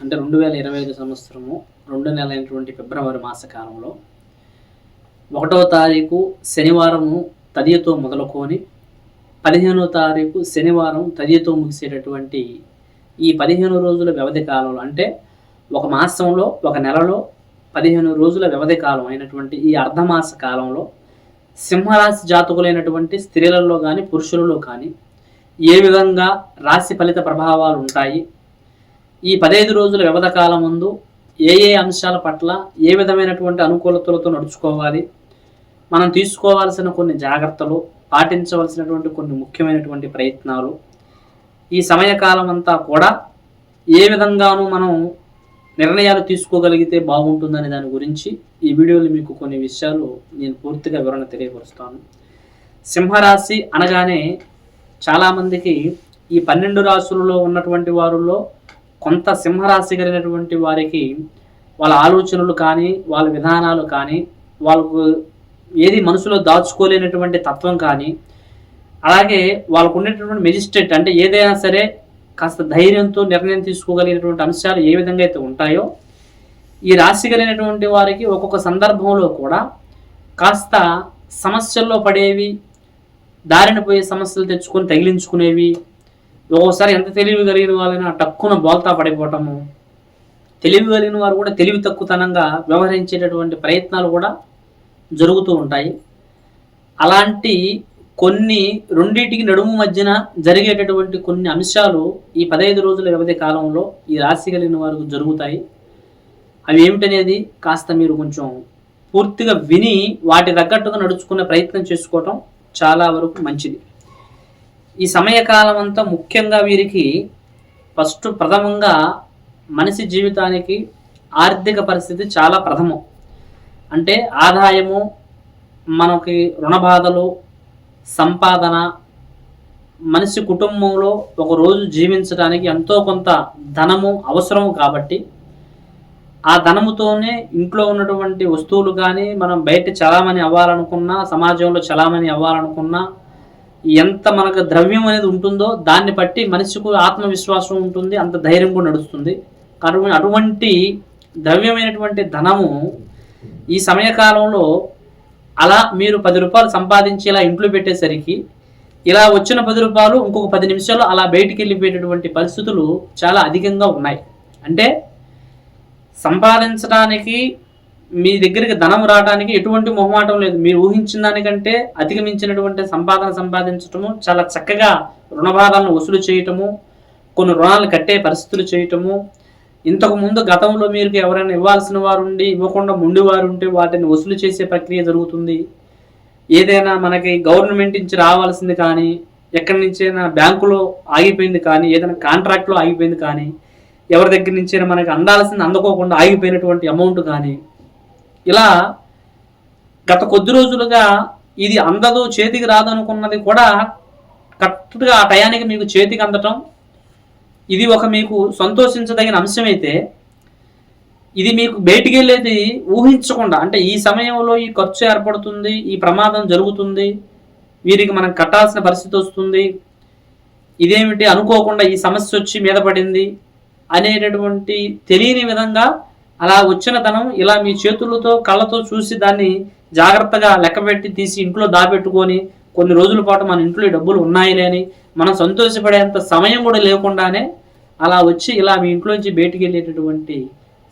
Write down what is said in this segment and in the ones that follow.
అంటే రెండు వేల ఇరవై ఐదు సంవత్సరము రెండు నెల అయినటువంటి ఫిబ్రవరి మాస కాలంలో ఒకటవ తారీఖు శనివారము తదియతో మొదలుకొని పదిహేనో తారీఖు శనివారం తదియతో ముగిసేటటువంటి ఈ పదిహేను రోజుల వ్యవధి కాలంలో అంటే ఒక మాసంలో ఒక నెలలో పదిహేను రోజుల వ్యవధి కాలం అయినటువంటి ఈ అర్ధమాస కాలంలో సింహరాశి జాతకులైనటువంటి స్త్రీలలో కానీ పురుషులలో కానీ ఏ విధంగా రాశి ఫలిత ప్రభావాలు ఉంటాయి? ఈ పదహైదు రోజుల వ్యవధ కాలం ముందు ఏ ఏ అంశాల పట్ల ఏ విధమైనటువంటి అనుకూలతలతో నడుచుకోవాలి మనం తీసుకోవాల్సిన కొన్ని జాగ్రత్తలు పాటించవలసినటువంటి కొన్ని ముఖ్యమైనటువంటి ప్రయత్నాలు ఈ సమయకాలం అంతా కూడా ఏ విధంగానూ మనం నిర్ణయాలు తీసుకోగలిగితే బాగుంటుందనే దాని గురించి ఈ వీడియోలో మీకు కొన్ని విషయాలు నేను పూర్తిగా వివరణ తెలియపరుస్తాను. సింహరాశి అనగానే చాలామందికి ఈ పన్నెండు రాశులలో ఉన్నటువంటి వారిలో కొంత సింహరాశి కలిగినటువంటి వారికి వాళ్ళ ఆలోచనలు కానీ వాళ్ళ విధానాలు కానీ వాళ్ళకు ఏది మనసులో దాచుకోలేనటువంటి తత్వం కానీ అలాగే వాళ్ళకు ఉండేటటువంటి మెజిస్ట్రేట్ అంటే ఏదైనా సరే కాస్త ధైర్యంతో నిర్ణయం తీసుకోగలిగినటువంటి అంశాలు ఏ విధంగా అయితే ఉంటాయో ఈ రాశి కలిగినటువంటి వారికి ఒక్కొక్క సందర్భంలో కూడా కాస్త సమస్యల్లో పడేవి దారిన పోయే సమస్యలు తెచ్చుకొని తగిలించుకునేవి ఒక్కోసారి ఎంత తెలివి కలిగిన వాళ్ళైనా టక్కున బోల్తా పడిపోవటము. తెలివి కలిగిన వారు కూడా తెలివి తక్కువతనంగా వ్యవహరించేటటువంటి ప్రయత్నాలు కూడా జరుగుతూ ఉంటాయి. అలాంటి కొన్ని రెండింటికి నడుము మధ్యన జరిగేటటువంటి కొన్ని అంశాలు ఈ పదహైదు రోజుల వ్యవధి కాలంలో ఈ రాశి కలిగిన వారికి జరుగుతాయి. అవి ఏమిటనేది కాస్త మీరు కొంచెం పూర్తిగా విని వాటి తగ్గట్టుగా నడుచుకునే ప్రయత్నం చేసుకోవటం చాలా వరకు మంచిది. ఈ సమయకాలం అంతా ముఖ్యంగా వీరికి ఫస్ట్ ప్రథమంగా మనిషి జీవితానికి ఆర్థిక పరిస్థితి చాలా ప్రథమం. అంటే ఆదాయము మనకి రుణ బాధలు సంపాదన మనిషి కుటుంబంలో ఒక రోజు జీవించడానికి ఎంతో కొంత ధనము అవసరం కాబట్టి ఆ ధనముతోనే ఇంట్లో ఉన్నటువంటి వస్తువులు కానీ మనం బయట చలామణి అవ్వాలనుకున్నా సమాజంలో చలామణి అవ్వాలనుకున్నా ఎంత మనకు ద్రవ్యం అనేది ఉంటుందో దాన్ని బట్టి మనిషికు ఆత్మవిశ్వాసం ఉంటుంది అంత ధైర్యం కూడా నడుస్తుంది. కాబట్టి అటువంటి ద్రవ్యమైనటువంటి ధనము ఈ సమయకాలంలో అలా మీరు పది రూపాయలు సంపాదించి ఇలా ఇంట్లో పెట్టేసరికి ఇలా వచ్చిన పది రూపాయలు ఇంకొక పది నిమిషాలు అలా బయటికి వెళ్ళిపోయేటటువంటి పరిస్థితులు చాలా అధికంగా ఉన్నాయి. అంటే సంపాదించడానికి మీ దగ్గరికి ధనం రావడానికి ఎటువంటి మొహమాటం లేదు. మీరు ఊహించిన దానికంటే అధిగమించినటువంటి సంపాదన సంపాదించటము చాలా చక్కగా రుణభారాలను వసూలు చేయటము కొన్ని రుణాలు కట్టే పరిస్థితులు చేయటము. ఇంతకు ముందు గతంలో మీరు ఎవరైనా ఇవ్వాల్సిన వారు ఉండి ఇవ్వకుండా ముండి వారు ఉంటే వాటిని వసూలు చేసే ప్రక్రియ జరుగుతుంది. ఏదైనా మనకి గవర్నమెంట్ నుంచి రావాల్సింది కానీ ఎక్కడి నుంచైనా బ్యాంకులో ఆగిపోయింది కానీ ఏదైనా కాంట్రాక్ట్లో ఆగిపోయింది కానీ ఎవరి దగ్గర నుంచైనా మనకి అందాల్సింది అందుకోకుండా ఆగిపోయినటువంటి అమౌంట్ కానీ ఇలా గత కొద్ది రోజులుగా ఇది అందదు చేతికి రాదు అనుకున్నది కూడా కరెక్ట్గా ఆ టయానికి మీకు చేతికి అందటం ఇది ఒక మీకు సంతోషించదగిన అంశమైతే ఇది మీకు బయటికి వెళ్ళేది ఊహించకుండా అంటే ఈ సమయంలో ఈ ఖర్చు ఏర్పడుతుంది ఈ ప్రమాదం జరుగుతుంది వీరికి మనం కట్టాల్సిన పరిస్థితి వస్తుంది ఇదేమిటి అనుకోకుండా ఈ సమస్య వచ్చి మీద పడింది అనేటటువంటి తెలియని విధంగా అలా వచ్చిన ధనం ఇలా మీ చేతులతో కళ్ళతో చూసి దాన్ని జాగ్రత్తగా లెక్కపెట్టి తీసి ఇంట్లో దాపెట్టుకొని కొన్ని రోజుల పాటు మన ఇంట్లో డబ్బులు ఉన్నాయి లేని మనం సంతోషపడేంత సమయం కూడా లేకుండానే అలా వచ్చి ఇలా మీ ఇంట్లోంచి బయటికి వెళ్ళేటటువంటి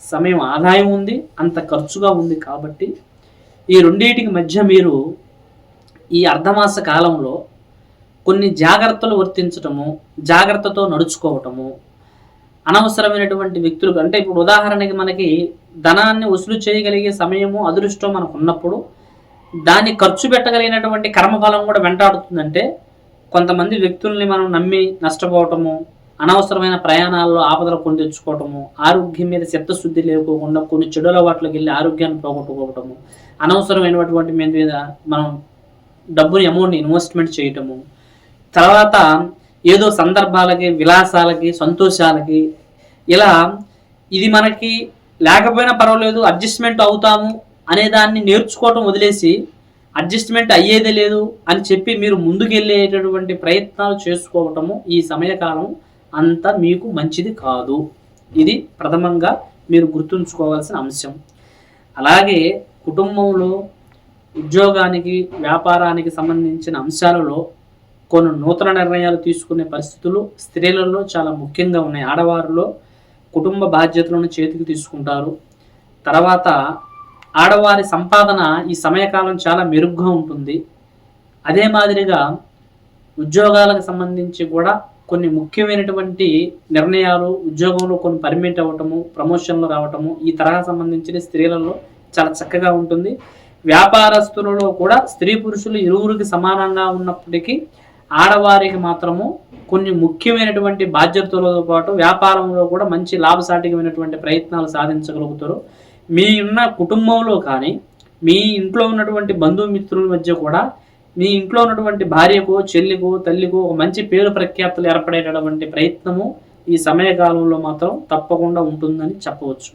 సమయం ఆదాయం ఉంది అంత ఖర్చుగా ఉంది కాబట్టి ఈ రెండింటికి మధ్య మీరు ఈ అర్ధమాస కాలంలో కొన్ని జాగ్రత్తలు వర్తించటము జాగ్రత్తతో నడుచుకోవటము అనవసరమైనటువంటి వ్యక్తులు అంటే ఇప్పుడు ఉదాహరణకి మనకి ధనాన్ని వసూలు చేయగలిగే సమయము అదృష్టం మనకు ఉన్నప్పుడు దాన్ని ఖర్చు పెట్టగలిగినటువంటి కర్మఫలం కూడా వెంటాడుతుందంటే కొంతమంది వ్యక్తుల్ని మనం నమ్మి నష్టపోవటము అనవసరమైన ప్రయాణాల్లో ఆపదలు కొని తెచ్చుకోవటము ఆరోగ్యం మీద చిత్తశుద్ధి లేకోకుండా కొన్ని చెడు అలవాట్లకు వెళ్ళి ఆరోగ్యాన్ని పోగొట్టుకోవటము అనవసరమైనటువంటి మీద మీద మనం డబ్బుని అమౌంట్ని ఇన్వెస్ట్మెంట్ చేయటము తర్వాత ఏదో సందర్భాలకి విలాసాలకి సంతోషాలకి ఇలా ఇది మనకి లేకపోయినా పర్వాలేదు అడ్జస్ట్మెంట్ అవుతాము అనే దాన్ని నేర్చుకోవటం వదిలేసి అడ్జస్ట్మెంట్ అయ్యేదే లేదు అని చెప్పి మీరు ముందుకెళ్ళేటటువంటి ప్రయత్నాలు చేసుకోవటము ఈ సమయకాలం అంత మీకు మంచిది కాదు. ఇది ప్రథమంగా మీరు గుర్తుంచుకోవాల్సిన అంశం. అలాగే కుటుంబంలో ఉద్యోగానికి వ్యాపారానికి సంబంధించిన అంశాలలో కొన్ని నూతన నిర్ణయాలు తీసుకునే పరిస్థితులు స్త్రీలలో చాలా ముఖ్యంగా ఉన్నాయి. ఆడవారిలో కుటుంబ బాధ్యతలను చేతికి తీసుకుంటారు. తర్వాత ఆడవారి సంపాదన ఈ సమయకాలం చాలా మెరుగ్గా ఉంటుంది. అదే మాదిరిగా ఉద్యోగాలకు సంబంధించి కూడా కొన్ని ముఖ్యమైనటువంటి నిర్ణయాలు ఉద్యోగంలో కొన్ని పర్మిట్ అవ్వటము ప్రమోషన్లు రావటము ఈ తరహా సంబంధించిన స్త్రీలలో చాలా చక్కగా ఉంటుంది. వ్యాపారస్తులలో కూడా స్త్రీ పురుషులు ఇరువురికి సమానంగా ఉన్నప్పటికీ ఆడవారికి మాత్రము కొన్ని ముఖ్యమైనటువంటి బాధ్యతలతో పాటు వ్యాపారంలో కూడా మంచి లాభసాటికమైనటువంటి ప్రయత్నాలు సాధించగలుగుతారు. మీ ఉన్న కుటుంబంలో కానీ మీ ఇంట్లో ఉన్నటువంటి బంధుమిత్రుల మధ్య కూడా మీ ఇంట్లో ఉన్నటువంటి భార్యకో చెల్లికో తల్లికో ఒక మంచి పేరు ప్రఖ్యాతులు ఏర్పడేటటువంటి ప్రయత్నము ఈ సమయకాలంలో మాత్రం తప్పకుండా ఉంటుందని చెప్పవచ్చు.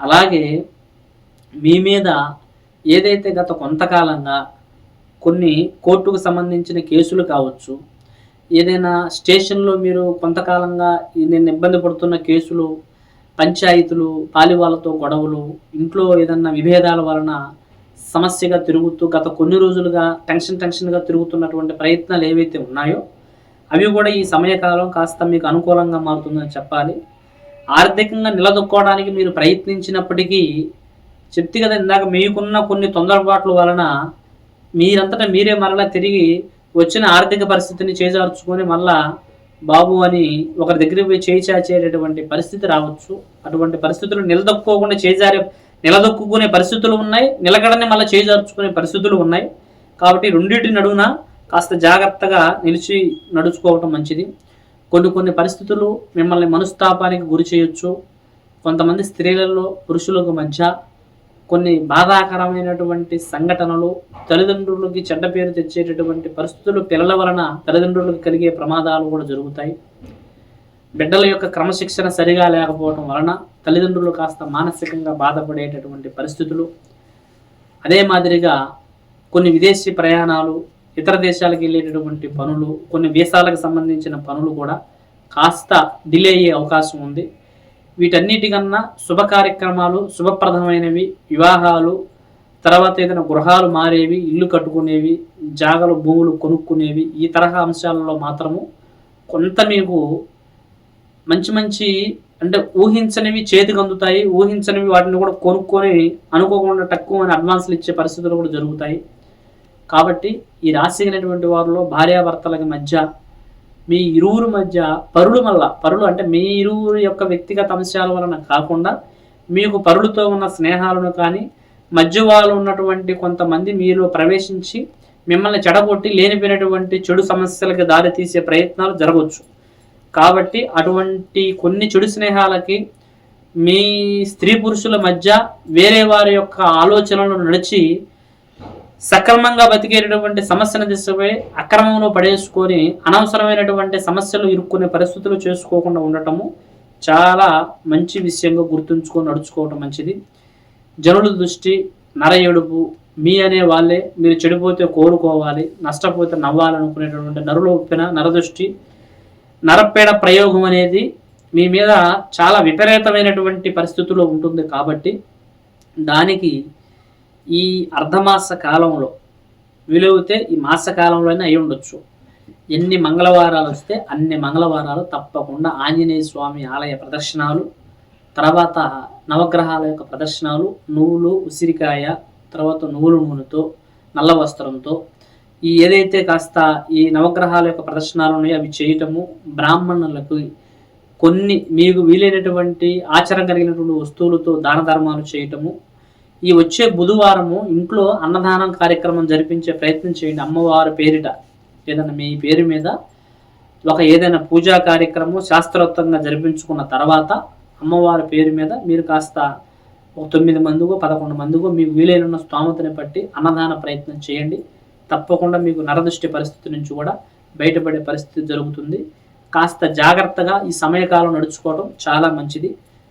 అలాగే మీ మీద ఏదైతే గత కొంతకాలంగా కొన్ని కోర్టుకు సంబంధించిన కేసులు కావచ్చు. ఏదైనా స్టేషన్లో మీరు కొంతకాలంగా నేను ఇబ్బంది పడుతున్న కేసులు పంచాయతీలు పాలివాళ్ళతో గొడవలు ఇంట్లో ఏదన్నా విభేదాల వలన సమస్యగా తిరుగుతూ గత కొన్ని రోజులుగా టెన్షన్ టెన్షన్గా తిరుగుతున్నటువంటి ప్రయత్నాలు ఏవైతే ఉన్నాయో అవి కూడా ఈ సమయకాలం కాస్త మీకు అనుకూలంగా మారుతుందని చెప్పాలి. ఆర్థికంగా నిలదొక్కోవడానికి మీరు ప్రయత్నించినప్పటికీ చెప్తే కదా ఇందాక మీకున్న కొన్ని తొందరపాట్ల వలన మీరంతటా మీరే మరలా తిరిగి వచ్చిన ఆర్థిక పరిస్థితిని చేజార్చుకొని మళ్ళా బాబు అని ఒకరి దగ్గరికి పోయి చేయి చాచేటటువంటి పరిస్థితి రావచ్చు. అటువంటి పరిస్థితులు నిలదొక్కుకోకుండా చేజారే నిలదొక్కునే పరిస్థితులు ఉన్నాయి. నిలకడని మళ్ళీ చేజార్చుకునే పరిస్థితులు ఉన్నాయి. కాబట్టి రెండింటి నడువున కాస్త జాగ్రత్తగా నిలిచి నడుచుకోవటం మంచిది. కొన్ని కొన్ని పరిస్థితులు మిమ్మల్ని మనస్తాపానికి గురి చేయొచ్చు. కొంతమంది స్త్రీలలో పురుషులకు మధ్య కొన్ని బాధాకరమైనటువంటి సంఘటనలు తల్లిదండ్రులకి చెడ్డ పేరు తెచ్చేటటువంటి పరిస్థితులు పిల్లల వలన తల్లిదండ్రులకు కలిగే ప్రమాదాలు కూడా జరుగుతాయి. బిడ్డల యొక్క క్రమశిక్షణ సరిగా లేకపోవడం వలన తల్లిదండ్రులు కాస్త మానసికంగా బాధపడేటటువంటి పరిస్థితులు. అదే మాదిరిగా కొన్ని విదేశీ ప్రయాణాలు ఇతర దేశాలకు వెళ్ళేటటువంటి పనులు కొన్ని వీసాలకు సంబంధించిన పనులు కూడా కాస్త డిలే అయ్యే అవకాశం ఉంది. వీటన్నిటికన్నా శుభ కార్యక్రమాలు శుభప్రదమైనవి వివాహాలు తర్వాత ఏదైనా గృహాలు మారేవి ఇల్లు కట్టుకునేవి జాగలు భూములు కొనుక్కునేవి ఈ తరహా అంశాలలో మాత్రము కొంత మీకు మంచి మంచి అంటే ఊహించనివి చేతికి అందుతాయి ఊహించనివి వాటిని కూడా కొనుక్కొని అనుకోకుండా తక్కువ అని అడ్వాన్స్లు ఇచ్చే పరిస్థితులు కూడా జరుగుతాయి. కాబట్టి ఈ రాశి వారిలో భార్యాభర్తలకి మధ్య మీ ఇరువురు మధ్య పరులు మళ్ళా పరులు అంటే మీ ఇరువురు యొక్క వ్యక్తిగత అంశాల వలన కాకుండా మీకు పరులతో ఉన్న స్నేహాలను కానీ మధ్య వాళ్ళు ఉన్నటువంటి కొంతమంది మీలో ప్రవేశించి మిమ్మల్ని చెడగొట్టి లేనిపోయినటువంటి చెడు సమస్యలకు దారితీసే ప్రయత్నాలు జరగవచ్చు. కాబట్టి అటువంటి కొన్ని చెడు స్నేహాలకి మీ స్త్రీ పురుషుల మధ్య వేరే వారి యొక్క ఆలోచనలు నడిచి సక్రమంగా బతికేటటువంటి సమస్యను తీసుకుపోయి అక్రమంలో పడేసుకొని అనవసరమైనటువంటి సమస్యలు ఇరుక్కునే పరిస్థితులు చేసుకోకుండా ఉండటము చాలా మంచి విషయంగా గుర్తుంచుకొని నడుచుకోవటం మంచిది. జనుల దృష్టి నర ఏడుపు మీ అనే వాళ్ళే మీరు చెడిపోతే కోరుకోవాలి నష్టపోతే నవ్వాలనుకునేటటువంటి నరుల ఒప్పిన నరదృష్టి నరపేడ ప్రయోగం అనేది మీ మీద చాలా విపరీతమైనటువంటి పరిస్థితుల్లో ఉంటుంది కాబట్టి దానికి ఈ అర్ధమాస కాలంలో వీలైతే ఈ మాస కాలంలోనే అయి ఉండొచ్చు. ఎన్ని మంగళవారాలు వస్తే అన్ని మంగళవారాలు తప్పకుండా ఆంజనేయ స్వామి ఆలయ ప్రదర్శనాలు తర్వాత నవగ్రహాల యొక్క ప్రదర్శనాలు నువ్వులు ఉసిరికాయ తర్వాత నువ్వుల నూనెతో నల్ల వస్త్రంతో. ఈ ఏదైతే కాస్త ఈ నవగ్రహాల యొక్క ప్రదర్శనాలు ఉన్నాయో అవి చేయటము బ్రాహ్మణులకు కొన్ని మీకు వీలైనటువంటి ఆచరణ కలిగినటువంటి వస్తువులతో దాన ధర్మాలు చేయటము ఈ వచ్చే బుధవారము ఇంట్లో అన్నదానం కార్యక్రమం జరిపించే ప్రయత్నం చేయండి. అమ్మవారి పేరిట ఏదైనా మీ పేరు మీద ఒక ఏదైనా పూజా కార్యక్రమం శాస్త్రోక్తంగా జరిపించుకున్న తర్వాత అమ్మవారి పేరు మీద మీరు కాస్త ఒక తొమ్మిది మందికో పదకొండు మందికో మీకు వీలైన స్తోమతని బట్టి అన్నదాన ప్రయత్నం చేయండి. తప్పకుండా మీకు నరదృష్టి పరిస్థితి నుంచి కూడా బయటపడే పరిస్థితి జరుగుతుంది. కాస్త జాగ్రత్తగా ఈ సమయకాలం నడుచుకోవడం చాలా మంచిది.